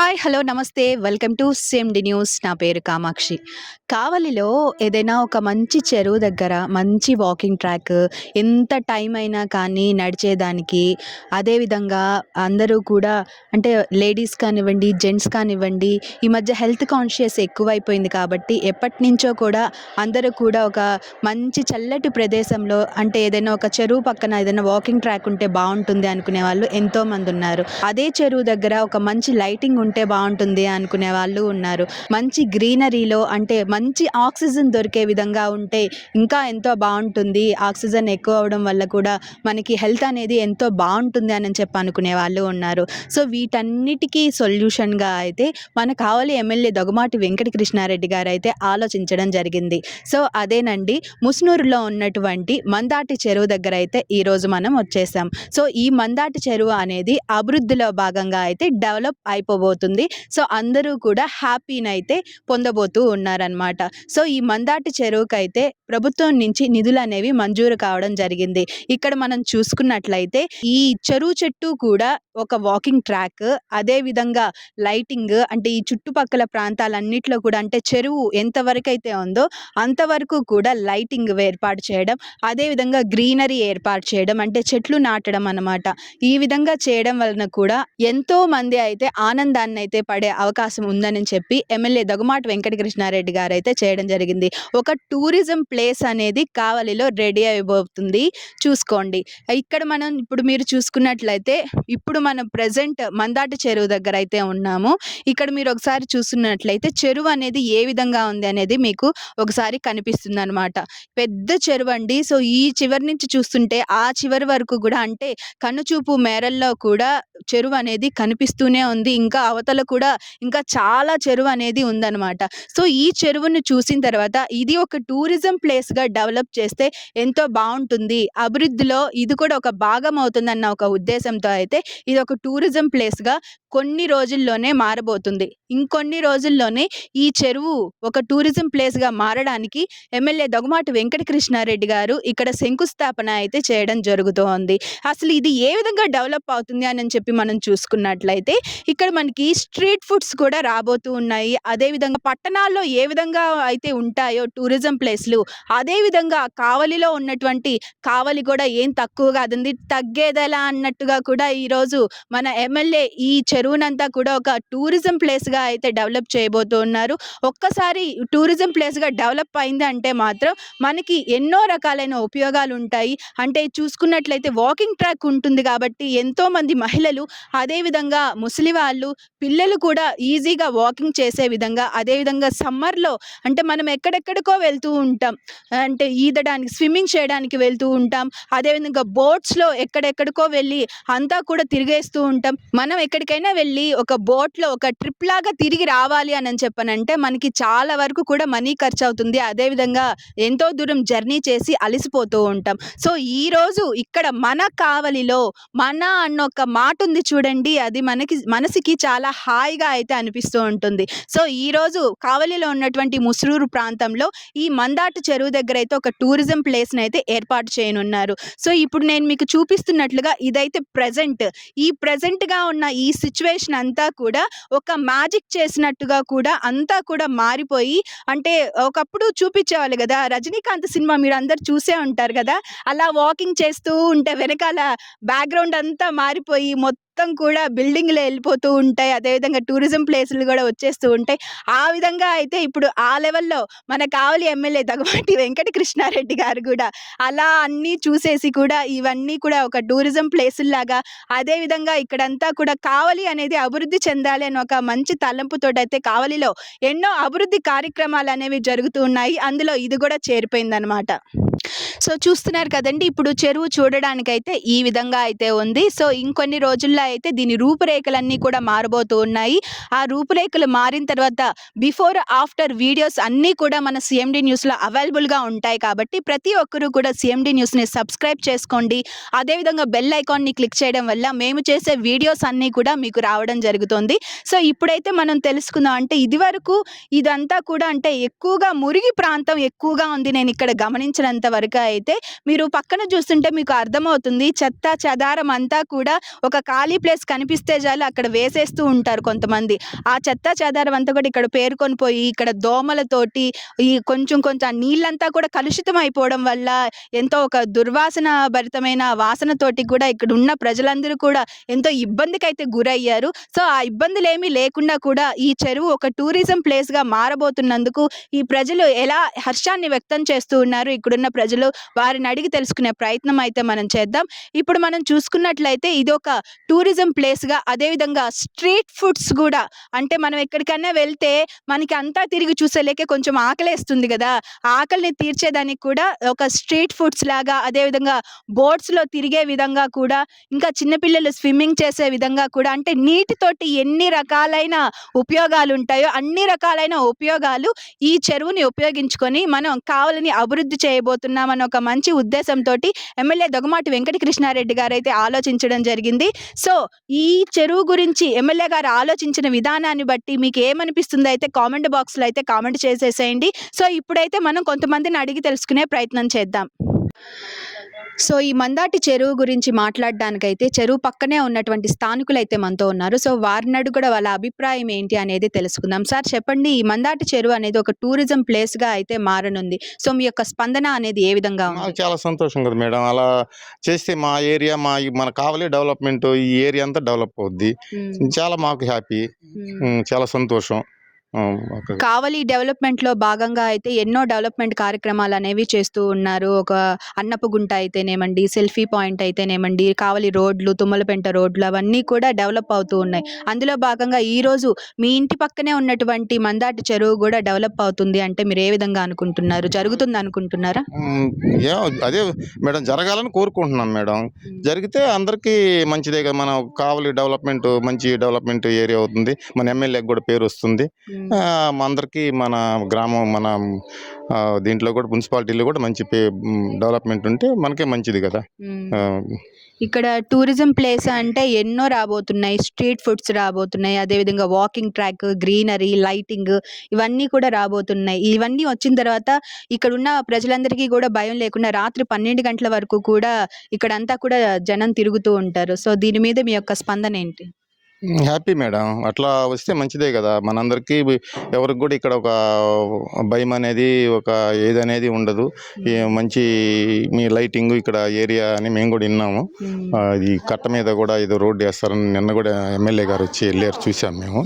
Hi hello namaste. Welcome to the news నా పేరు కామాక్షి. కావలిలో ఏదైనా ఒక మంచి చెరువు దగ్గర మంచి వాకింగ్ ట్రాక్ ఎంత టైం అయినా కానీ నడిచేదానికి అదేవిధంగా అందరూ కూడా అంటే లేడీస్ కానివ్వండి జెంట్స్ కానివ్వండి ఈ మధ్య హెల్త్ కాన్షియస్ ఎక్కువైపోయింది కాబట్టి ఎప్పటి నుంచో కూడా అందరూ కూడా ఒక మంచి చల్లటి ప్రదేశంలో అంటే ఏదైనా ఒక చెరువు పక్కన ఏదైనా వాకింగ్ ట్రాక్ ఉంటే బాగుంటుంది అనుకునే వాళ్ళు ఎంతోమంది ఉన్నారు. అదే చెరువు దగ్గర ఒక మంచి లైటింగ్ ఉంటే బాగుంటుంది అనుకునే వాళ్ళు ఉన్నారు. మంచి గ్రీనరీలో అంటే మంచి ఆక్సిజన్ దొరికే విధంగా ఉంటే ఇంకా ఎంతో బాగుంటుంది. ఆక్సిజన్ ఎక్కువ అవడం వల్ల కూడా మనకి హెల్త్ అనేది ఎంతో బాగుంటుంది అని చెప్పి అనుకునే వాళ్ళు ఉన్నారు. సో వీటన్నిటికీ సొల్యూషన్గా అయితే మన కావలి ఎమ్మెల్యే దొగమాటి వెంకట కృష్ణారెడ్డి గారు అయితే ఆలోచించడం జరిగింది. సో అదేనండి. ముస్నూరులో ఉన్నటువంటి మందాటి చెరువు దగ్గర అయితే ఈరోజు మనం వచ్చేసాం. సో ఈ మందాటి చెరువు అనేది అభివృద్ధిలో భాగంగా అయితే డెవలప్ అయిపోబోతుంది సో అందరూ కూడా హ్యాపీనైతే పొందబోతూ ఉన్నారనమాట సో ఈ మందాటి చెరువుకైతే ప్రభుత్వం నుంచి నిధులు అనేవి మంజూరు కావడం జరిగింది. ఇక్కడ మనం చూసుకున్నట్లయితే ఈ చెరువు చెట్టు కూడా ఒక వాకింగ్ ట్రాక్ అదే విధంగా లైటింగ్ అంటే ఈ చుట్టుపక్కల ప్రాంతాలన్నిట్లో కూడా అంటే చెరువు ఎంతవరకు అయితే ఉందో అంతవరకు కూడా లైటింగ్ ఏర్పాటు చేయడం అదే విధంగా గ్రీనరీ ఏర్పాటు చేయడం అంటే చెట్లు నాటడం అన్నమాట. ఈ విధంగా చేయడం వలన కూడా ఎంతో మంది అయితే ఆనందాన్ని అయితే పడే అవకాశం ఉందని చెప్పి ఎమ్మెల్యే దగుమాటి వెంకటకృష్ణారెడ్డి గారు అయితే చేయడం జరిగింది. ఒక టూరిజం ప్లేస్ అనేది కావలిలో రెడీ అయిపోతుంది. చూసుకోండి. ఇక్కడ మనం ఇప్పుడు మీరు చూసుకున్నట్లయితే ఇప్పుడు మనం ప్రజెంట్ మందాటి చెరువు దగ్గర అయితే ఉన్నాము. ఇక్కడ మీరు ఒకసారి చూస్తున్నట్లయితే చెరువు అనేది ఏ విధంగా ఉంది అనేది మీకు ఒకసారి కనిపిస్తుంది అనమాట పెద్ద చెరువు అండి. సో ఈ చివరి నుంచి చూస్తుంటే ఆ చివరి వరకు కూడా అంటే కనుచూపు మేరల్లో కూడా చెరువు అనేది కనిపిస్తూనే ఉంది. ఇంకా అవతల కూడా ఇంకా చాలా చెరువు అనేది ఉందన్నమాట. సో ఈ చెరువును చూసిన తర్వాత ఇది ఒక టూరిజం ప్లేస్గా డెవలప్ చేస్తే ఎంతో బాగుంటుంది. అభివృద్ధిలో ఇది కూడా ఒక భాగం అవుతుందన్న ఒక ఉద్దేశంతో అయితే ఇది ఒక టూరిజం ప్లేస్గా కొన్ని రోజుల్లోనే మారబోతుంది. ఇంకొన్ని రోజుల్లోనే ఈ చెరువు ఒక టూరిజం ప్లేస్గా మారడానికి ఎమ్మెల్యే దగుమాటి వెంకటకృష్ణారెడ్డి గారు ఇక్కడ శంకుస్థాపన అయితే చేయడం జరుగుతోంది. అసలు ఇది ఏ విధంగా డెవలప్ అవుతుంది అని చెప్పి మనం చూసుకున్నట్లయితే ఇక్కడ మనకి స్ట్రీట్ ఫుడ్స్ కూడా రాబోతూ ఉన్నాయి. అదేవిధంగా పట్టణాల్లో ఏ విధంగా అయితే ఉంటాయో టూరిజం ప్లేస్లు అదేవిధంగా కావలిలో ఉన్నటువంటి కావలి కూడా ఏం తక్కువ కాదండి తగ్గేదెలా అన్నట్టుగా కూడా ఈరోజు మన ఎమ్మెల్యే ఈ చెరువునంతా కూడా ఒక టూరిజం ప్లేస్గా అయితే డెవలప్ చేయబోతున్నారు. ఒక్కసారి టూరిజం ప్లేస్గా డెవలప్ అయింది అంటే మాత్రం మనకి ఎన్నో రకాలైన ఉపయోగాలు ఉంటాయి అంటే చూసుకున్నట్లయితే వాకింగ్ ట్రాక్ ఉంటుంది కాబట్టి ఎంతోమంది మహిళలు అదేవిధంగా ముసలి వాళ్ళు పిల్లలు కూడా ఈజీగా వాకింగ్ చేసే విధంగా అదేవిధంగా సమ్మర్లో అంటే మనం ఎక్కడెక్కడికో వెళ్తూ ఉంటాం. అంటే ఈదడానికి స్విమ్మింగ్ చేయడానికి వెళ్తూ ఉంటాం. అదేవిధంగా బోట్స్లో ఎక్కడెక్కడికో వెళ్ళి అంతా కూడా తిరిగి తిరిగేస్తూ ఉంటాం. మనం ఎక్కడికైనా వెళ్ళి ఒక బోట్లో ఒక ట్రిప్ లాగా తిరిగి రావాలి అని చెప్పనంటే మనకి చాలా వరకు కూడా మనీ ఖర్చు అవుతుంది అదేవిధంగా ఎంతో దూరం జర్నీ చేసి అలసిపోతూ ఉంటాం. సో ఈరోజు ఇక్కడ మన కావలిలో మన అన్న ఒక మాట ఉంది చూడండి. అది మనకి మనసుకి చాలా హాయిగా అయితే అనిపిస్తూ ఉంటుంది. సో ఈరోజు కావలిలో ఉన్నటువంటి ముసురూరు ప్రాంతంలో ఈ మందాటు చెరువు దగ్గర అయితే ఒక టూరిజం ప్లేస్ని అయితే ఏర్పాటు చేయనున్నారు. సో ఇప్పుడు నేను మీకు చూపిస్తున్నట్లుగా ఇదైతే ప్రజెంట్ ఈ ప్రజెంట్గా ఉన్న ఈ సిచ్యువేషన్ అంతా కూడా ఒక మ్యాజిక్ చేసినట్టుగా కూడా అంతా కూడా మారిపోయి అంటే ఒకప్పుడు చూపించేవాళ్ళు కదా రజనీకాంత్ సినిమా మీరు అందరు చూసే ఉంటారు కదా అలా వాకింగ్ చేస్తూ ఉంటే వెనకాల బ్యాక్గ్రౌండ్ అంతా మారిపోయి మొత్తం మొత్తం కూడా బిల్డింగ్లు వెళ్ళిపోతూ ఉంటాయి. అదేవిధంగా టూరిజం ప్లేసులు కూడా వచ్చేస్తూ ఉంటాయి. ఆ విధంగా అయితే ఇప్పుడు ఆ లెవెల్లో మన కావలి ఎమ్మెల్యే దగ్గమాటి వెంకట కృష్ణారెడ్డి గారు కూడా అలా అన్నీ చూసేసి కూడా ఇవన్నీ కూడా ఒక టూరిజం ప్లేసుల్లాగా అదేవిధంగా ఇక్కడంతా కూడా కావలి అనేది అభివృద్ధి చెందాలి అని ఒక మంచి తలంపుతో అయితే కావలిలో ఎన్నో అభివృద్ధి కార్యక్రమాలు అనేవి జరుగుతూ ఉన్నాయి. అందులో ఇది కూడా చేరిపోయిందనమాట సో చూస్తున్నారు కదండి ఇప్పుడు చెరువు చూడడానికైతే ఈ విధంగా అయితే ఉంది. సో ఇంకొన్ని రోజుల్లో అయితే దీని రూపురేఖలన్నీ కూడా మారబోతూ ఉన్నాయి. ఆ రూపురేఖలు మారిన తర్వాత బిఫోర్ ఆఫ్టర్ వీడియోస్ అన్నీ కూడా మన సిఎండి న్యూస్లో అవైలబుల్గా ఉంటాయి కాబట్టి ప్రతి ఒక్కరూ కూడా సిఎండి న్యూస్ని సబ్స్క్రైబ్ చేసుకోండి. అదేవిధంగా బెల్ ఐకాన్ని క్లిక్ చేయడం వల్ల మేము చేసే వీడియోస్ అన్నీ కూడా మీకు రావడం జరుగుతుంది. సో ఇప్పుడైతే మనం తెలుసుకుందాం అంటే ఇదివరకు ఇదంతా కూడా అంటే ఎక్కువగా మురిగి ప్రాంతం ఎక్కువగా ఉంది. నేను ఇక్కడ గమనించినంత వరకు అయితే మీరు పక్కన చూస్తుంటే మీకు అర్థమవుతుంది. చెత్త చెదారం అంతా కూడా ఒక ఖాళీ ప్లేస్ కనిపిస్తే చాలు అక్కడ వేసేస్తూ ఉంటారు కొంతమంది. ఆ చెత్త చెదారం అంతా కూడా ఇక్కడ పేరుకొని పోయి ఇక్కడ దోమలతోటి ఈ కొంచెం కొంచెం నీళ్ళంతా కూడా కలుషితం అయిపోవడం వల్ల ఎంతో ఒక దుర్వాసన భరితమైన వాసనతోటి కూడా ఇక్కడ ఉన్న ప్రజలందరూ కూడా ఎంతో ఇబ్బందికి అయితే గురయ్యారు. సో ఆ ఇబ్బందులు ఏమీ లేకుండా కూడా ఈ చెరువు ఒక టూరిజం ప్లేస్గా మారబోతున్నందుకు ఈ ప్రజలు ఎలా హర్షాన్ని వ్యక్తం చేస్తూ ఉన్నారు? ఇక్కడున్న ప్రజలు వారిని అడిగి తెలుసుకునే ప్రయత్నం అయితే మనం చేద్దాం. ఇప్పుడు మనం చూసుకున్నట్లయితే ఇది ఒక టూరిజం ప్లేస్గా అదేవిధంగా స్ట్రీట్ ఫుడ్స్ కూడా అంటే మనం ఎక్కడికైనా వెళ్తే మనకి అంతా తిరిగి చూసేలేకే కొంచెం ఆకలేస్తుంది కదా. ఆకలిని తీర్చేదానికి కూడా ఒక స్ట్రీట్ ఫుడ్స్ లాగా అదేవిధంగా బోట్స్లో తిరిగే విధంగా కూడా ఇంకా చిన్నపిల్లలు స్విమ్మింగ్ చేసే విధంగా కూడా అంటే నీటితోటి ఎన్ని రకాలైన ఉపయోగాలు ఉంటాయో అన్ని రకాలైన ఉపయోగాలు ఈ చెరువుని ఉపయోగించుకొని మనం కావాలని అభివృద్ధి చేయబోతున్నామని ఒక మంచి ఉద్దేశంతో ఎమ్మెల్యే దొగమాటి వెంకటకృష్ణారెడ్డి గారు అయితే ఆలోచించడం జరిగింది. సో ఈ చెరువు గురించి ఎమ్మెల్యే గారు ఆలోచించిన విధానాన్ని బట్టి మీకు ఏమనిపిస్తుందో? అయితే కామెంట్ బాక్స్లో అయితే కామెంట్ చేసేసేయండి. సో ఇప్పుడైతే మనం కొంతమందిని అడిగి తెలుసుకునే ప్రయత్నం చేద్దాం. సో ఈ మందాటి చెరువు గురించి మాట్లాడడానికైతే చెరువు పక్కనే ఉన్నటువంటి స్థానికులు అయితే మనతో ఉన్నారు. సో వారిని కూడా వాళ్ళ అభిప్రాయం ఏంటి అనేది తెలుసుకుందాం. సార్ చెప్పండి ఈ మందాటి చెరువు అనేది ఒక టూరిజం ప్లేస్గా అయితే మారనుంది. సో మీ యొక్క స్పందన అనేది ఏ విధంగా ఉంది? చాలా సంతోషం కదా మేడం. అలా చేస్తే మా ఏరియా మా మన కావలి డెవలప్మెంట్ ఈ ఏరియా అంతా డెవలప్ అవుద్ది. చాలా మాకు హ్యాపీ. చాలా సంతోషం. కావలి డెవలప్మెంట్లో భాగంగా అయితే ఎన్నో డెవలప్మెంట్ కార్యక్రమాలు అనేవి చేస్తూ ఉన్నారు. ఒక అన్నపు గుంట అయితేనేమండి సెల్ఫీ పాయింట్ అయితేనేమండి కావలి రోడ్లు తుమ్మలపెంట రోడ్లు అవన్నీ కూడా డెవలప్ అవుతూ ఉన్నాయి. అందులో భాగంగా ఈ రోజు మీ ఇంటి పక్కనే ఉన్నటువంటి మందాటి చెరువు కూడా డెవలప్ అవుతుంది అంటే మీరు ఏ విధంగా అనుకుంటున్నారు? జరుగుతుంది అనుకుంటున్నారా? అదే మేడం జరగాలని కోరుకుంటున్నాం మేడం. జరిగితే అందరికీ మంచిదే కదా మన కావలి డెవలప్మెంట్ మంచి డెవలప్మెంట్ ఏరియా అవుతుంది. మన ఎమ్మెల్యేకి కూడా పేరు వస్తుంది. అందరికీ మన గ్రామం మన దీంట్లో కూడా మున్సిపాలిటీలో కూడా మంచి డెవలప్మెంట్ ఉంటే మనకే మంచిది కదా. ఇక్కడ టూరిజం ప్లేస్ అంటే ఎన్నో రాబోతున్నాయి. స్ట్రీట్ ఫుడ్స్ రాబోతున్నాయి. అదేవిధంగా వాకింగ్ ట్రాక్ గ్రీనరీ లైటింగ్ ఇవన్నీ కూడా రాబోతున్నాయి. ఇవన్నీ వచ్చిన తర్వాత ఇక్కడ ఉన్న ప్రజలందరికీ కూడా భయం లేకుండా రాత్రి పన్నెండు గంటల వరకు కూడా ఇక్కడంతా కూడా జనం తిరుగుతూ ఉంటారు. సో దీని మీద మీ యొక్క స్పందన ఏంటి? Happy madam. అట్లా వస్తే మంచిదే కదా. మనందరికీ ఎవరికి కూడా ఇక్కడ ఒక భయం అనేది ఒక ఏదనేది ఉండదు. ఈ మంచి మీ లైటింగ్ ఇక్కడ ఏరియా అని మేము కూడా విన్నాము. ఆ, ఈ కట్ట మీద కూడా ఏదో రోడ్డు వేస్తారని నిన్న కూడా ఎమ్మెల్యే గారు వచ్చి వెళ్ళారు చూసాం మేము.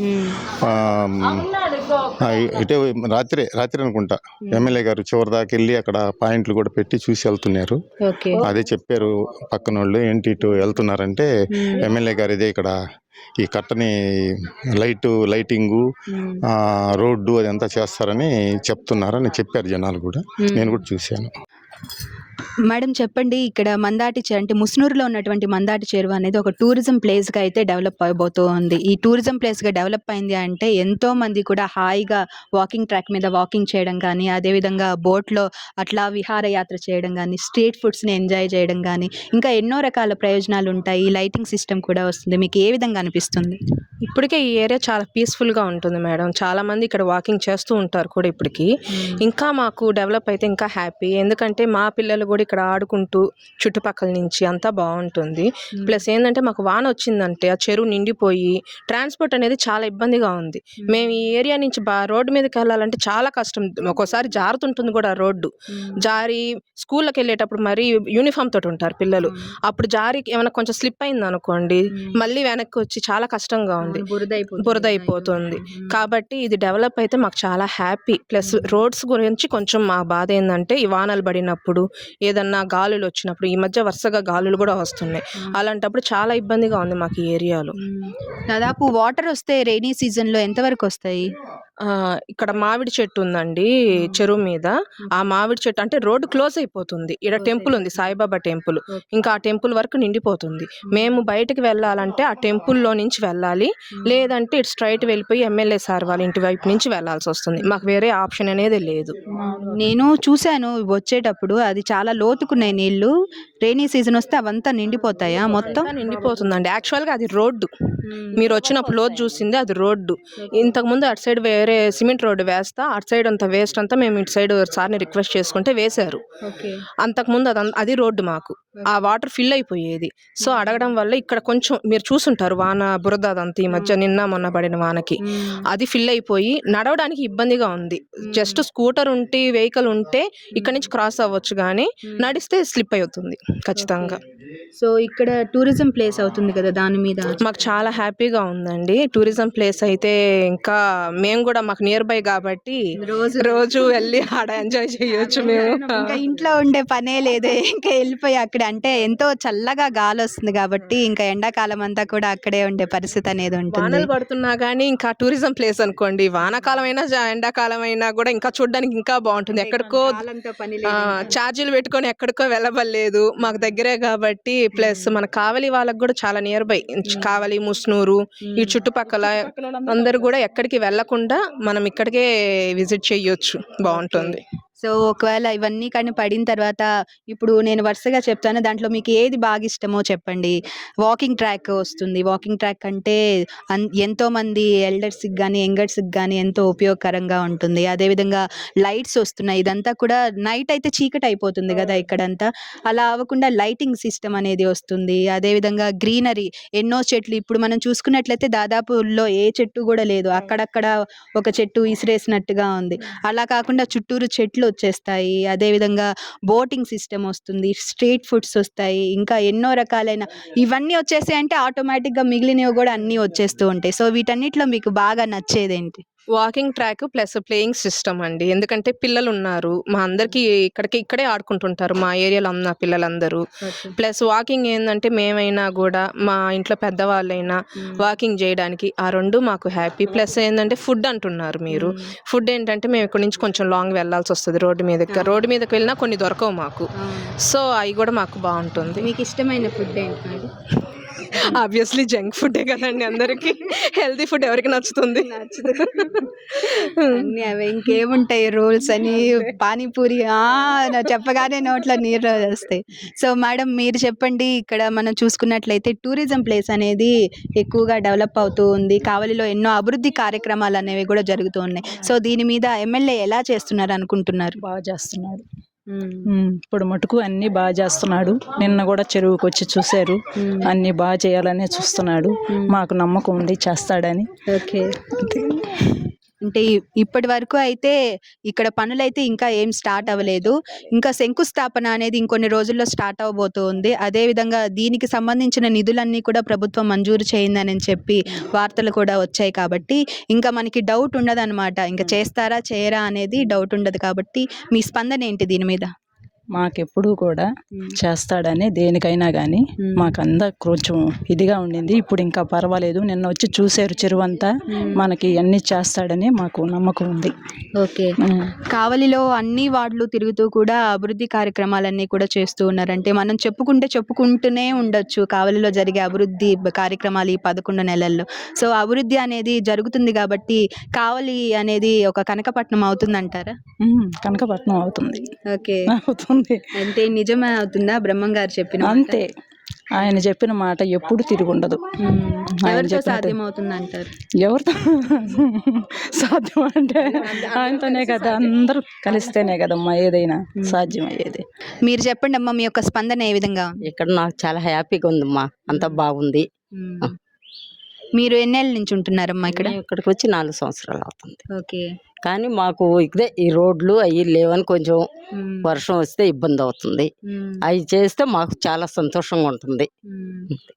ఇటే రాత్రి రాత్రి అనుకుంటా. ఎమ్మెల్యే గారు చివరి దాకా వెళ్ళి అక్కడ పాయింట్లు కూడా పెట్టి చూసి వెళ్తున్నారు. అదే చెప్పారు పక్కన వాళ్ళు ఏంటి ఇటు వెళ్తున్నారంటే ఎమ్మెల్యే గారు ఇదే ఇక్కడ ఈ కట్టని లైట్ లైటింగు రోడ్డు అదంతా చేస్తారని చెప్తున్నారని చెప్పారు జనాలు కూడా. నేను కూడా చూశాను. మేడం చెప్పండి ఇక్కడ మందాటి చెరువు అంటే ముస్నూరులో ఉన్నటువంటి మందాటి చెరువు అనేది ఒక టూరిజం ప్లేస్గా అయితే డెవలప్ అయిపోతూ ఉంది ఈ టూరిజం ప్లేస్గా డెవలప్ అయింది అంటే ఎంతో మంది కూడా హాయిగా వాకింగ్ ట్రాక్ మీద వాకింగ్ చేయడం కానీ అదేవిధంగా బోట్లో అట్లా విహారయాత్ర చేయడం కానీ స్ట్రీట్ ఫుడ్స్ని ఎంజాయ్ చేయడం కానీ ఇంకా ఎన్నో రకాల ప్రయోజనాలు ఉంటాయి. ఈ లైటింగ్ సిస్టమ్ కూడా వస్తుంది. మీకు ఏ విధంగా అనిపిస్తుంది? ఇప్పటికే ఈ ఏరియా చాలా పీస్ఫుల్గా ఉంటుంది మేడం. చాలా మంది ఇక్కడ వాకింగ్ చేస్తూ ఉంటారు కూడా ఇప్పటికి. ఇంకా మాకు డెవలప్ అయితే ఇంకా హ్యాపీ. ఎందుకంటే మా పిల్లలు కూడా ఇక్కడ ఆడుకుంటూ చుట్టుపక్కల నుంచి అంతా బాగుంటుంది. ప్లస్ ఏంటంటే మాకు వాన వచ్చిందంటే ఆ చెరువు నిండిపోయి ట్రాన్స్పోర్ట్ అనేది చాలా ఇబ్బందిగా ఉంది. మేము. ఈ ఏరియా నుంచి బా రోడ్డు మీదకి వెళ్ళాలంటే చాలా కష్టం. ఒక్కోసారి జారుతుంటుంది కూడా రోడ్డు. జారి స్కూళ్ళకి వెళ్ళేటప్పుడు మరీ యూనిఫామ్ తోటి ఉంటారు పిల్లలు. అప్పుడు జారి ఏమైనా కొంచెం స్లిప్ అయింది అనుకోండి మళ్ళీ వెనక్కి వచ్చి చాలా కష్టంగా ఉంది. బురద అయిపోతుంది కాబట్టి ఇది డెవలప్ అయితే మాకు చాలా హ్యాపీ. ప్లస్ రోడ్స్ గురించి కొంచెం మా బాధ ఏంటంటే ఈ వానలు పడినప్పుడు ఏదన్నా గాలులు వచ్చినప్పుడు ఈ మధ్య వరుసగా గాలులు కూడా వస్తున్నాయి. అలాంటప్పుడు చాలా ఇబ్బందిగా ఉంది మాకు ఈ ఏరియాలో. దాదాపు వాటర్ వస్తే రైనీ సీజన్లో ఎంతవరకు వస్తాయి? ఆ, ఇక్కడ మామిడి చెట్టు ఉందండి చెరువు మీద. ఆ మామిడి చెట్టు అంటే రోడ్డు క్లోజ్ అయిపోతుంది. ఇక్కడ టెంపుల్ ఉంది సాయిబాబా టెంపుల్. ఇంకా ఆ టెంపుల్ వరకు నిండిపోతుంది. మేము బయటకు వెళ్ళాలంటే ఆ టెంపుల్లో నుంచి వెళ్ళాలి. లేదంటే ఇటు స్ట్రైట్ వెళ్ళిపోయి ఎమ్మెల్యే సార్ వాళ్ళ ఇంటి వైపు నుంచి వెళ్ళాల్సి వస్తుంది. మాకు వేరే ఆప్షన్ అనేది లేదు. నేను చూశాను వచ్చేటప్పుడు. అది చాలా లోతుకున్నాయి నీళ్ళు రైనీ సీజన్ వస్తే అవంతా నిండిపోతాయా మొత్తం? అంతా నిండిపోతుందండి. యాక్చువల్గా అది రోడ్డు. మీరు వచ్చినప్పుడు లోతు చూసింది అది రోడ్డు. ఇంతకు ముందు అటు సైడ్ వేరే సిమెంట్ రోడ్డు వేస్తా అటు సైడ్ అంతా వేస్ట్ అంతా మేము ఇటు సైడ్ సార్ని రిక్వెస్ట్ చేసుకుంటే వేశారు. అంతకుముందు అది అది రోడ్డు మాకు. ఆ వాటర్ ఫిల్ అయిపోయేది. సో అడగడం వల్ల ఇక్కడ కొంచెం మీరు చూసుంటారు వాన బురద అదంతా ఈ మధ్య నిన్న మొన్న పడిన వానకి. అది ఫిల్ అయిపోయి నడవడానికి ఇబ్బందిగా ఉంది. జస్ట్ స్కూటర్ ఉంటే వెహికల్ ఉంటే ఇక్కడ నుంచి క్రాస్ అవ్వచ్చు కానీ నడిస్తే స్లిప్ అవుతుంది ఖచ్చితంగా. సో ఇక్కడ టూరిజం ప్లేస్ అవుతుంది కదా దాని మీద? మాకు చాలా హ్యాపీగా ఉందండి. టూరిజం ప్లేస్ అయితే ఇంకా మేము కూడా మాకు నియర్ బై కాబట్టి రోజు రోజు వెళ్ళి ఆడ ఎంజాయ్ చేయొచ్చు మేము. ఇంకా ఇంట్లో ఉండే పనే లేదు ఇంకా వెళ్ళిపోయి అక్కడ అంటే ఎంతో చల్లగా గాలి వస్తుంది కాబట్టి ఇంకా ఎండాకాలం అంతా కూడా అక్కడే ఉండే పరిస్థితి అనేది ఉంటుంది. వానలు పడుతున్నా కానీ ఇంకా టూరిజం ప్లేస్ అనుకోండి వానాకాలం అయినా జా- ఎండాకాలం అయినా కూడా ఇంకా చూడడానికి ఇంకా బాగుంటుంది. ఎక్కడికో కాలంతో పని ఆ, ఛార్జీలు పెట్టుకొని ఎక్కడికో వెళ్ళబడలేదు మాకు దగ్గరే కాబట్టి ప్లస్ మన కావలి వాళ్ళకి కూడా చాలా నియర్ బై కావలి ముస్నూరు ఈ చుట్టుపక్కల అందరూ కూడా ఎక్కడికి వెళ్ళకుండా మనం ఇక్కడికే విజిట్ చేయొచ్చు. బాగుంటుంది సో ఒకవేళ ఇవన్నీ కానీ పడిన తర్వాత ఇప్పుడు నేను వరుసగా చెప్తాను దాంట్లో మీకు ఏది బాగా ఇష్టమో చెప్పండి. వాకింగ్ ట్రాక్ వస్తుంది. వాకింగ్ ట్రాక్ అంటే అన్- ఎంతో మంది ఎల్డర్స్కి కానీ యంగర్స్కి కానీ ఎంతో ఉపయోగకరంగా ఉంటుంది. అదేవిధంగా లైట్స్ వస్తున్నాయి. ఇదంతా కూడా నైట్ అయితే చీకటి అయిపోతుంది కదా ఇక్కడంతా. అలా అవ్వకుండా లైటింగ్ సిస్టమ్ అనేది వస్తుంది. అదేవిధంగా గ్రీనరీ ఎన్నో చెట్లు. ఇప్పుడు మనం చూసుకున్నట్లయితే దాదాపులో ఏ చెట్టు కూడా లేదు. అక్కడక్కడ ఒక చెట్టు విసిరేసినట్టుగా ఉంది. అలా కాకుండా చుట్టూరు చెట్లు వచ్చేస్తాయి. అదేవిధంగా బోటింగ్ సిస్టమ్ వస్తుంది స్ట్రీట్ ఫుడ్స్ వస్తాయి ఇంకా ఎన్నో రకాలైన ఇవన్నీ వచ్చేసాయి అంటే ఆటోమేటిక్గా మిగిలినవి కూడా అన్నీ వచ్చేస్తూ ఉంటాయి. సో వీటన్నిటిలో మీకు బాగా నచ్చేదేంటి? Walking track plus playing system అండి. ఎందుకంటే పిల్లలు ఉన్నారు మా అందరికి ఇక్కడికి ఇక్కడే ఆడుకుంటుంటారు. మా ఏరియాలో ఉన్న పిల్లలందరూ. ప్లస్ వాకింగ్ ఏంటంటే మేమైనా కూడా మా ఇంట్లో పెద్దవాళ్ళైనా వాకింగ్ చేయడానికి ఆ రెండు మాకు హ్యాపీ. ప్లస్ ఏంటంటే ఫుడ్ అంటున్నారు మీరు. ఫుడ్ ఏంటంటే మేము ఇక్కడ నుంచి కొంచెం లాంగ్ వెళ్ళాల్సి వస్తుంది రోడ్డు మీదకి. రోడ్డు మీదకి వెళ్ళినా కొన్ని దొరకవు మాకు. సో అవి కూడా మాకు బాగుంటుంది. మీకు ఇష్టమైన ఫుడ్ ఏంటి ఆబ్వియస్లీ జంక్ ఫుడే కదండి అందరికి. హెల్తీ ఫుడ్ ఎవరికి నచ్చుతుంది? అన్నీ అవే ఇంకేముంటాయి రోల్స్ అని పానీపూరి చెప్పగానే నోట్లో నీరు వస్తాయి. సో మేడం మీరు చెప్పండి ఇక్కడ మనం చూసుకున్నట్లయితే టూరిజం ప్లేస్ అనేది ఎక్కువగా డెవలప్ అవుతూ ఉంది. కావలిలో ఎన్నో అభివృద్ధి కార్యక్రమాలు అనేవి కూడా జరుగుతూ ఉన్నాయి. సో దీని మీద ఎమ్మెల్యే ఎలా చేస్తున్నారు అనుకుంటున్నారు? బాగా చేస్తున్నాడు ఉమ్, ఇప్పుడు మటుకు అన్ని బాగా చేస్తున్నాడు. నిన్న కూడా చెరువుకి వచ్చి చూశారు అన్ని బాగా చేయాలనే చూస్తున్నాడు. మాకు నమ్మకం ఉంది చేస్తాడని. ఓకే. అంటే ఇప్పటి వరకు అయితే ఇక్కడ పనులైతే ఇంకా ఏం స్టార్ట్ అవ్వలేదు. ఇంకా శంకుస్థాపన అనేది ఇంకొన్ని రోజుల్లో స్టార్ట్ అవ్వబోతుంది అదేవిధంగా దీనికి సంబంధించిన నిధులన్నీ కూడా ప్రభుత్వం మంజూరు చేయిందని చెప్పి వార్తలు కూడా వచ్చాయి కాబట్టి ఇంకా మనకి డౌట్ ఉండదన్నమాట. ఇంకా చేస్తారా చేయరా అనేది డౌట్ ఉండదు కాబట్టి మీ స్పందన ఏంటి దీని మీద? మాకెప్పుడు కూడా చేస్తాడని దేనికైనా కానీ మాకు అందా కొంచెం ఇదిగా ఉండింది. ఇప్పుడు ఇంకా పర్వాలేదు. నిన్న వచ్చి చూశారు చెరువు అంతా మనకి అన్ని చేస్తాడని మాకు నమ్మకం ఉంది. ఓకే. కావలిలో అన్ని వార్డులు తిరుగుతూ కూడా అభివృద్ధి కార్యక్రమాలన్నీ కూడా చేస్తూ ఉన్నారు. అంటే మనం చెప్పుకుంటే చెప్పుకుంటూనే ఉండొచ్చు కావలిలో జరిగే అభివృద్ధి కార్యక్రమాలు ఈ పదకొండు నెలల్లో. సో అభివృద్ధి అనేది జరుగుతుంది కాబట్టి కావలి అనేది ఒక కనకపట్నం అవుతుందంటారా? ఉమ్, కనకపట్నం అవుతుంది. ఓకే. అవుతుంది. అంటే నిజమే అవుతుందా? బ్రహ్మం గారు చెప్పిన? అంతే. ఆయన చెప్పిన మాట ఎప్పుడు తిరుగుండదు ఎవరితో చెప్పినట్టు- సాధ్యం అవుతుంది అంటారు ఎవరితో? సాధ్యం అంటే ఆయనతోనే కదా. అందరూ కలిస్తేనే కదమ్మా ఏదైనా సాధ్యం అయ్యేది మీరు చెప్పండి అమ్మా మీ యొక్క స్పందన ఏ విధంగా? ఉంది ఇక్కడ నాకు చాలా హ్యాపీగా ఉందమ్మా. అంతా బాగుంది. మీరు ఎన్నేళ్ళ నుంచి ఉంటున్నారమ్మా ఇక్కడ? ఇక్కడికి వచ్చి నాలుగు సంవత్సరాలు అవుతుంది. ఓకే. కానీ మాకు ఇదే ఈ రోడ్లు అవి లేవని కొంచెం. వర్షం వస్తే ఇబ్బంది అవుతుంది. అవి చేస్తే మాకు చాలా సంతోషంగా ఉంటుంది.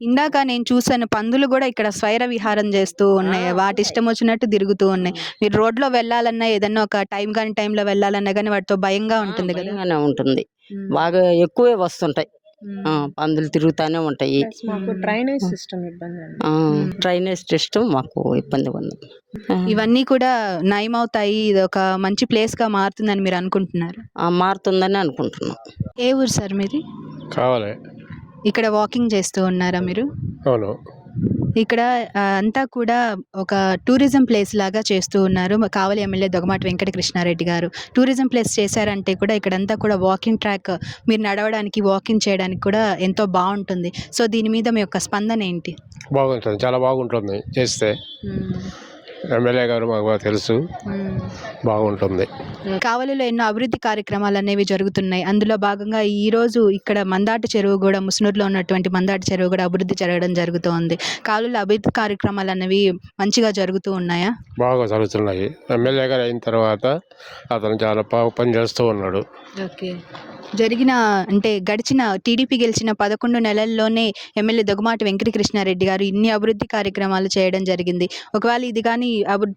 ఇందాక నేను చూసాను పందులు కూడా ఇక్కడ స్వైర విహారం చేస్తూ ఉన్నాయి. వాటి ఇష్టం వచ్చినట్టు తిరుగుతూ ఉన్నాయి. మీరు రోడ్లో వెళ్ళాలన్నా ఏదన్నా ఒక టైం కానీ టైంలో వెళ్ళాలన్నా కానీ వాటితో భయంగా ఉంటుంది కదా? ఉంటుంది. బాగా ఎక్కువే వస్తుంటాయి. పందులు తిరుగుతూనే ఉంటాయి. మాకు డ్రైనేజ్ సిస్టమ్ ఇబ్బంది డ్రైనేజ్ సిస్టమ్ మాకు ఇబ్బందిగా ఉంది. ఇవన్నీ కూడా నయమవుతాయి. ఇది ఒక మంచి ప్లేస్గా మారుతుందని మీరు అనుకుంటున్నారు? ఆ, మారుతుందని అనుకుంటున్నాం. ఏ ఊరు సార్ మీది? కావాలి. ఇక్కడ వాకింగ్ చేస్తూ ఉన్నారా మీరు? అవును. ఇక్కడ అంతా కూడా ఒక టూరిజం ప్లేస్ లాగా చేస్తూ ఉన్నారు. Kavali MLA Dogamati Venkata Krishna Reddy garu. Tourism place చేశారంటే కూడా ఇక్కడంతా కూడా వాకింగ్ ట్రాక్ మీరు నడవడానికి వాకింగ్ చేయడానికి కూడా ఎంతో బాగుంటుంది. సో దీని మీద మీ యొక్క స్పందన ఏంటి? బాగుంటుంది. చాలా బాగుంటుంది. చేస్తే. ఎమ్మెల్యే గారు మాకు బాగా తెలుసు. బాగుంటుంది. కావలిలో ఎన్నో అభివృద్ధి కార్యక్రమాలు అనేవి జరుగుతున్నాయి. అందులో భాగంగా ఈ రోజు ఇక్కడ మందాటి చెరువు కూడా ముసునూరులో ఉన్నటువంటి మందాటి చెరువు కూడా అభివృద్ధి జరగడం జరుగుతోంది. కావలిలో అభివృద్ధి కార్యక్రమాలు అనేవి మంచిగా జరుగుతూ ఉన్నాయా? బాగా జరుగుతున్నాయి. ఎమ్మెల్యే గారు అయిన తర్వాత అతను చాలా బాగా పని చేస్తూ ఉన్నాడు. ఓకే. జరిగిన అంటే గడిచిన టీడీపీ గెలిచిన పదకొండు నెలల్లోనే ఎమ్మెల్యే దొగమాటి వెంకటకృష్ణారెడ్డి గారు ఇన్ని అభివృద్ధి కార్యక్రమాలు చేయడం జరిగింది. ఒకవేళ ఇది కానీ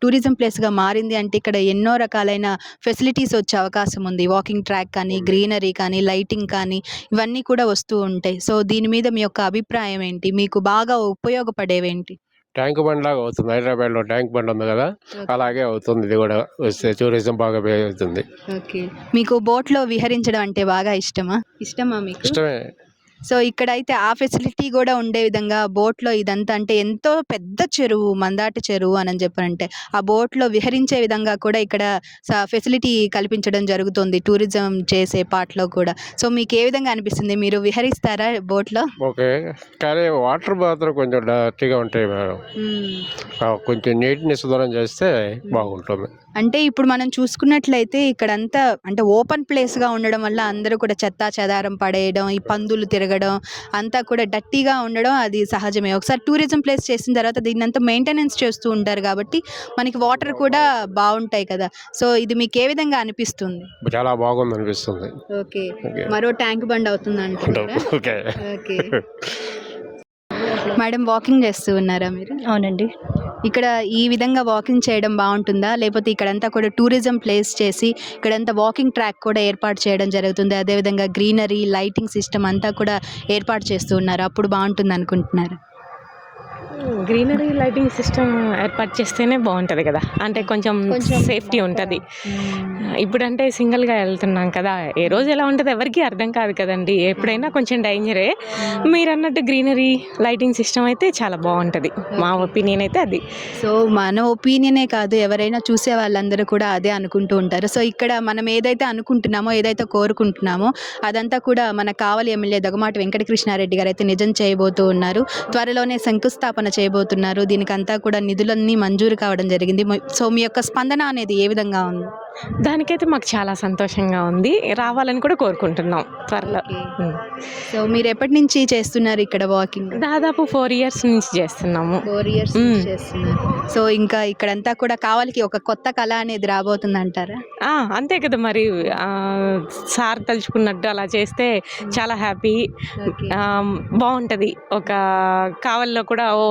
టూరిజం ప్లేస్గా మారింది అంటే ఇక్కడ ఎన్నో రకాలైన ఫెసిలిటీస్ వచ్చే అవకాశం ఉంది. వాకింగ్ ట్రాక్ కానీ గ్రీనరీ కానీ లైటింగ్ కానీ ఇవన్నీ కూడా వస్తూ ఉంటాయి. సో దీని మీద మీ యొక్క అభిప్రాయం ఏంటి? మీకు బాగా ఉపయోగపడేవేంటి? ట్యాంక్ బండ్ లాగా అవుతుంది. హైదరాబాద్లో ట్యాంక్ బండ్ ఉంది కదా అలాగే అవుతుంది. ఇది కూడా వస్తే టూరిజం బాగా పెరుగుతుంది ఓకే. మీకు బోట్లో విహరించడం అంటే బాగా ఇష్టమా? ఇష్టమా మీకు? ఇష్టమే. సో ఇక్కడైతే ఆ ఫెసిలిటీ కూడా ఉండే విధంగా బోట్లో ఇదంతా అంటే ఎంతో పెద్ద చెరువు మందాటి చెరువు అని చెప్పారంటే ఆ బోట్లో విహరించే విధంగా కూడా ఇక్కడ ఫెసిలిటీ కల్పించడం జరుగుతుంది టూరిజం చేసే పార్ట్లో కూడా. సో మీకు ఏ విధంగా అనిపిస్తుంది? మీరు విహరిస్తారా బోట్లో? ఓకే. కానీ వాటర్ మాత్రం కొంచెం డర్టీగా ఉంటాయి మేడం. కొంచెం నీట్నెస్ దూరం చేస్తే బాగుంటుంది. అంటే ఇప్పుడు మనం చూసుకున్నట్లయితే ఇక్కడంతా అంటే ఓపెన్ ప్లేస్గా ఉండడం వల్ల అందరూ కూడా చెత్త చెదారం పడేయడం ఈ పందులు తిరగడం అంతా కూడా డట్టీగా ఉండడం అది సహజమే. ఒకసారి టూరిజం ప్లేస్ చేసిన తర్వాత దీన్ని అంతా మెయింటెనెన్స్ చేస్తూ ఉంటారు కాబట్టి మనకి వాటర్ కూడా బాగుంటాయి కదా. సో ఇది మీకు ఏ విధంగా అనిపిస్తుంది? చాలా బాగుంది అనిపిస్తుంది ఓకే. మరో ట్యాంక్ బండ్ అవుతుంది ఓకే. మేడం వాకింగ్ చేస్తూ ఉన్నారా మీరు? అవునండి. ఇక్కడ ఈ విధంగా వాకింగ్ చేయడం బాగుంటుందా? లేకపోతే ఇక్కడంతా కూడా టూరిజం ప్లేస్ చేసి ఇక్కడంతా వాకింగ్ ట్రాక్ కూడా ఏర్పాటు చేయడం జరుగుతుంది. అదేవిధంగా గ్రీనరీ లైటింగ్ సిస్టమ్ అంతా కూడా ఏర్పాటు చేస్తూ ఉన్నారు. అప్పుడు బాగుంటుంది అనుకుంటున్నారు? గ్రీనరీ లైటింగ్ సిస్టమ్ ఏర్పాటు చేస్తేనే బాగుంటుంది కదా. అంటే కొంచెం సేఫ్టీ ఉంటుంది. ఇప్పుడంటే సింగిల్గా వెళ్తున్నాం కదా. ఏ రోజు ఎలా ఉంటుంది ఎవరికి అర్థం కాదు కదండి. ఎప్పుడైనా కొంచెం డేంజరే. మీరు అన్నట్టు గ్రీనరీ లైటింగ్ సిస్టమ్ అయితే చాలా బాగుంటుంది. మా ఒపీనియన్ అయితే అది. సో మన ఒపీనియనే కాదు. ఎవరైనా చూసే వాళ్ళందరూ కూడా అదే అనుకుంటూ ఉంటారు. సో ఇక్కడ మనం ఏదైతే అనుకుంటున్నామో ఏదైతే కోరుకుంటున్నామో అదంతా కూడా మన కావలి ఎమ్మెల్యే దగమాటి వెంకటకృష్ణారెడ్డి గారు అయితే నిజం చేయబోతూ ఉన్నారు. త్వరలోనే శంకుస్థాపన చేయబోతున్నారు. దీనికంతా కూడా నిధులన్నీ మంజూరు కావడం జరిగింది. సో మీ యొక్క స్పందన అనేది ఏ విధంగా ఉంది? దానికైతే మాకు చాలా సంతోషంగా ఉంది. రావాలని కూడా కోరుకుంటున్నాం. త్వరలో. సో మీరు ఎప్పటి నుంచి చేస్తున్నారు ఇక్కడ వాకింగ్? దాదాపు ఫోర్ ఇయర్స్ నుంచి చేస్తున్నాము. Four years. చేస్తున్నారు. సో ఇంకా ఇక్కడంతా కూడా కావాలికి ఒక కొత్త కళ అనేది రాబోతుంది అంటారా అంతే కదా మరి. సార్ తలుచుకున్నట్టు అలా చేస్తే చాలా హ్యాపీ. బాగుంటుంది. ఒక కావల్లో కూడా ఓ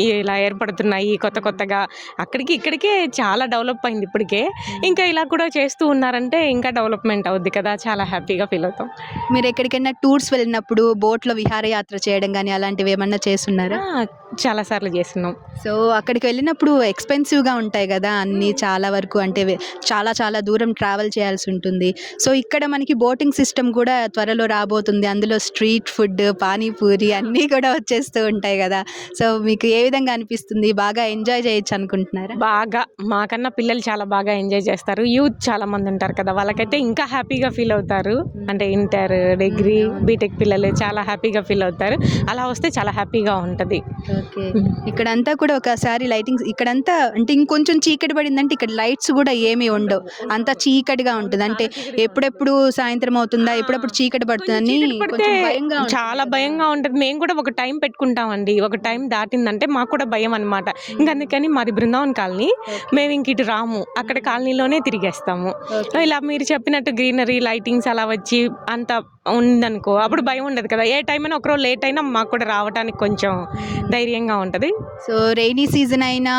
ఇలా ఏర్పడుతున్నాయి కొత్త కొత్తగా. అక్కడికి ఇక్కడికే చాలా డెవలప్ అయింది ఇప్పటికే. ఇంకా ఇలా కూడా చేస్తూ ఉన్నారంటే ఇంకా డెవలప్మెంట్ అవుద్ది కదా. చాలా హ్యాపీగా ఫీల్ అవుతాం. మీరు ఎక్కడికైనా టూర్స్ వెళ్ళినప్పుడు బోట్లో విహారయాత్ర చేయడం కానీ అలాంటివి ఏమన్నా చేస్తున్నారా? చాలా సార్లు చేస్తున్నాం. సో అక్కడికి వెళ్ళినప్పుడు ఎక్స్పెన్సివ్గా ఉంటాయి కదా అన్నీ చాలా వరకు అంటే చాలా చాలా దూరం ట్రావెల్ చేయాల్సి ఉంటుంది. సో ఇక్కడ మనకి బోటింగ్ సిస్టమ్ కూడా త్వరలో రాబోతుంది. అందులో స్ట్రీట్ ఫుడ్ పానీపూరి అన్నీ కూడా వచ్చేస్తూ ఉంటాయి కదా. సో మీకు ఏ విధంగా అనిపిస్తుంది? బాగా ఎంజాయ్ చేయొచ్చు అనుకుంటున్నారా? బాగా. మాకన్నా పిల్లలు చాలా బాగా ఎంజాయ్ చేస్తారు. యూత్ చాలా మంది ఉంటారు కదా వాళ్ళకైతే ఇంకా హ్యాపీగా ఫీల్ అవుతారు. అంటే ఇంటర్ డిగ్రీ బీటెక్ పిల్లలు చాలా హ్యాపీగా ఫీల్ అవుతారు. అలా వస్తే చాలా హ్యాపీగా ఉంటుంది. ఓకే. ఇక్కడంతా కూడా ఒకసారి లైటింగ్స్ ఇక్కడంతా అంటే ఇంకొంచెం చీకటి పడిందంటే ఇక్కడ లైట్స్ కూడా ఏమీ ఉండవు. అంతా చీకటిగా ఉంటుంది. అంటే ఎప్పుడెప్పుడు సాయంత్రం అవుతుందా ఎప్పుడెప్పుడు చీకటి పడుతుందని చాలా. భయంగా ఉంటుంది. మేము కూడా ఒక టైం పెట్టుకుంటామండి. ఒక టైం దాటిందంటే అంటే మాకు కూడా భయం అనమాట ఇంక అందుకని మాది బృందావన్ కాలనీ. మేము ఇంక ఇటు రాము. అక్కడ కాలనీలోనే తిరిగేస్తాము. ఇలా మీరు చెప్పినట్టు గ్రీనరీ లైటింగ్స్ అలా వచ్చి అంత ఉందనుకో అప్పుడు భయం ఉండదు కదా. ఏ టైం అయినా ఒకరోజు లేట్ అయినా మాకు కూడా రావడానికి కొంచెం ధైర్యంగా ఉంటుంది. సో రెయినీ సీజన్ అయినా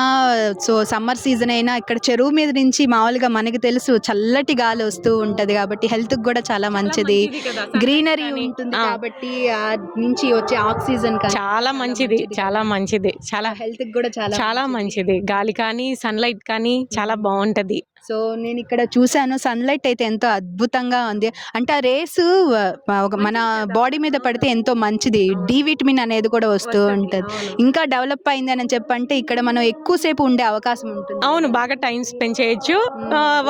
సో సమ్మర్ సీజన్ అయినా ఇక్కడ చెరువు మీద నుంచి మామూలుగా మనకి తెలుసు చల్లటి గాలి వస్తూ ఉంటది కాబట్టి హెల్త్ కూడా చాలా మంచిది. గ్రీనరీ ఉంటుంది. కాబట్టి ఆ నుంచి వచ్చే ఆక్సిజన్ చాలా మంచిది. చాలా మంచిది. చాలా హెల్త్ కూడా చాలా చాలా మంచిది. గాలి కానీ సన్లైట్ కానీ చాలా బాగుంటది సో నేను ఇక్కడ చూశాను. సన్లైట్ అయితే ఎంతో అద్భుతంగా ఉంది. అంటే ఆ రేసు మన బాడీ మీద పడితే ఎంతో మంచిది. డి విటమిన్ అనేది కూడా వస్తూ ఉంటది. ఇంకా డెవలప్ అయింది అని చెప్పంటే ఇక్కడ మనం ఎక్కువసేపు ఉండే అవకాశం ఉంటుంది. అవును బాగా టైం స్పెండ్ చేయొచ్చు.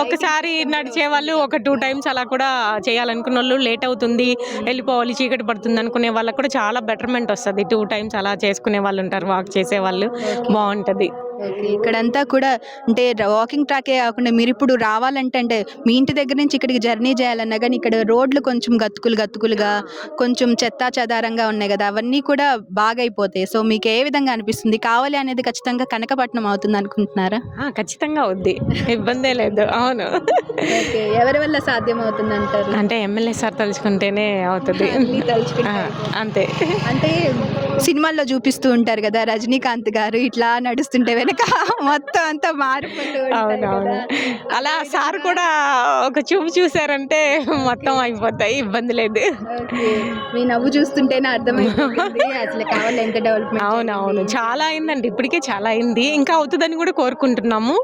ఒకసారి నడిచే వాళ్ళు ఒక టూ టైమ్స్ అలా కూడా చేయాలనుకున్న వాళ్ళు లేట్ అవుతుంది. వెళ్ళిపోవాలి చీకటి పడుతుంది అనుకునే వాళ్ళకి కూడా చాలా బెటర్మెంట్ వస్తుంది. టూ టైమ్స్ అలా చేసుకునే వాళ్ళు ఉంటారు వాక్ చేసే వాళ్ళు. బాగుంటది. ఇక్కడంతా కూడా అంటే వాకింగ్ ట్రాకే కాకుండా మీరు ఇప్పుడు రావాలంటే అంటే మీ ఇంటి దగ్గర నుంచి ఇక్కడికి జర్నీ చేయాలన్నా కానీ ఇక్కడ రోడ్లు కొంచెం గతుకులు గతుకులుగా కొంచెం చెత్తా చెదారంగా ఉన్నాయి కదా అవన్నీ కూడా బాగా అయిపోతాయి సో మీకు ఏ విధంగా అనిపిస్తుంది? కావాలి అనేది ఖచ్చితంగా కనకపట్నం అవుతుంది అనుకుంటున్నారా? ఖచ్చితంగా అవుద్ది. ఇబ్బందే లేదు. అవును. ఎవరి వల్ల సాధ్యం అవుతుంది అంటారు అంటే ఎమ్మెల్యే సార్ తలుచుకుంటేనే అవుతుంది. అంతే. అంటే సినిమాల్లో చూపిస్తూ ఉంటారు కదా రజనీకాంత్ గారు ఇట్లా నడుస్తుంటే వెనక మొత్తం అంతా మారిపోతూ ఉంటారు అవునవును. కదా. అలా సార్ కూడా ఒక చూపు చూసారంటే మొత్తం అయిపోతాయి ఇబ్బంది లేదు. మీ నవ్వు చూస్తుంటేనే అర్థమైపోతుంది అసలు కావాలి ఎంత డెవలప్మెంట్ అవునవును చాలా అయిందండి ఇప్పటికే చాలా అయింది. ఇంకా అవుతుందని కూడా కోరుకుంటున్నాము.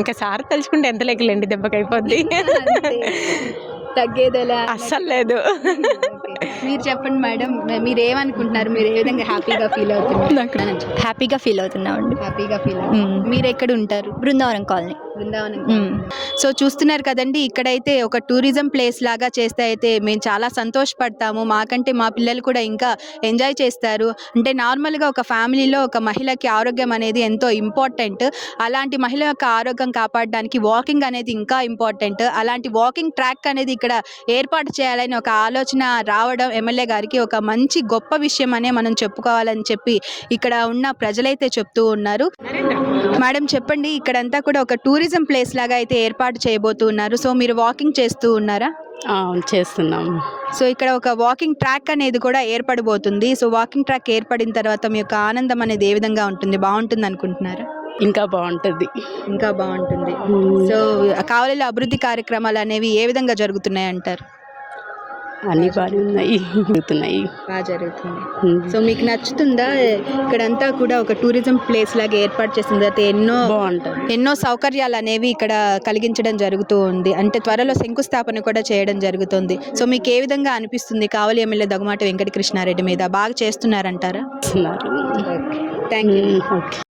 ఇంకా సార్ తలుచుకుంటే ఎంత లేకలేండి దెబ్బకి అయిపోద్ది తగ్గేదేలా అస్సలు లేదు. మీరు చెప్పండి మేడం మీరు ఏమనుకుంటున్నారు మీరు ఏ విధంగా హ్యాపీగా ఫీల్ అవుతున్నారు? హ్యాపీగా ఫీల్ అవుతున్నామండి. హ్యాపీగా ఫీల్. మీరు ఎక్కడ ఉంటారు బృందావనం కాలనీ. బృందావనం. సో చూస్తున్నారు కదండి ఇక్కడైతే ఒక టూరిజం ప్లేస్ లాగా చేస్తే అయితే మేము చాలా సంతోషపడతాము. మాకంటే మా పిల్లలు కూడా ఇంకా ఎంజాయ్ చేస్తారు. అంటే నార్మల్గా ఒక ఫ్యామిలీలో ఒక మహిళకి ఆరోగ్యం అనేది ఎంతో ఇంపార్టెంట్. అలాంటి మహిళ యొక్క ఆరోగ్యం కాపాడడానికి వాకింగ్ అనేది ఇంకా ఇంపార్టెంట్. అలాంటి వాకింగ్ ట్రాక్ అనేది ఇక్కడ ఏర్పాటు చేయాలని ఒక ఆలోచన రావడం ఎమ్మెల్యే గారికి ఒక మంచి గొప్ప విషయం అనే మనం చెప్పుకోవాలని చెప్పి ఇక్కడ ఉన్న ప్రజలైతే చెప్తూ ఉన్నారు. మేడం చెప్పండి ఇక్కడంతా కూడా ఒక టూరిజం ప్లేస్ లాగా అయితే ఏర్పాటు చేయబోతున్నారు. సో మీరు వాకింగ్ చేస్తూ ఉన్నారా? చేస్తున్నాం. సో ఇక్కడ ఒక వాకింగ్ ట్రాక్ అనేది కూడా ఏర్పడబోతుంది. సో వాకింగ్ ట్రాక్ ఏర్పడిన తర్వాత మీ యొక్క ఆనందం అనేది ఏ విధంగా ఉంటుంది? బాగుంటుంది అనుకుంటున్నారా? ఇంకా బాగుంటుంది. ఇంకా బాగుంటుంది. సో కావలిలో అభివృద్ధి కార్యక్రమాలు అనేవి ఏ విధంగా జరుగుతున్నాయి అంటారు అన్నీ బాగానే ఉన్నాయి. జరుగుతున్నాయి. బాగా జరుగుతుంది సో మీకు నచ్చుతుందా? ఇక్కడంతా కూడా ఒక టూరిజం ప్లేస్ లాగా ఏర్పాటు చేసిన తర్వాత ఎన్నో బాగుంటుంది. ఎన్నో సౌకర్యాలు అనేవి ఇక్కడ కలిగించడం జరుగుతూ ఉంది. అంటే త్వరలో శంకుస్థాపన కూడా చేయడం జరుగుతుంది. సో మీకు ఏ విధంగా అనిపిస్తుంది? కావలి ఎమ్మెల్యే దగ్గుమాటి వెంకట కృష్ణారెడ్డి మీద బాగా చేస్తున్నారంటారా? చేస్తున్నారు. Thank you okay.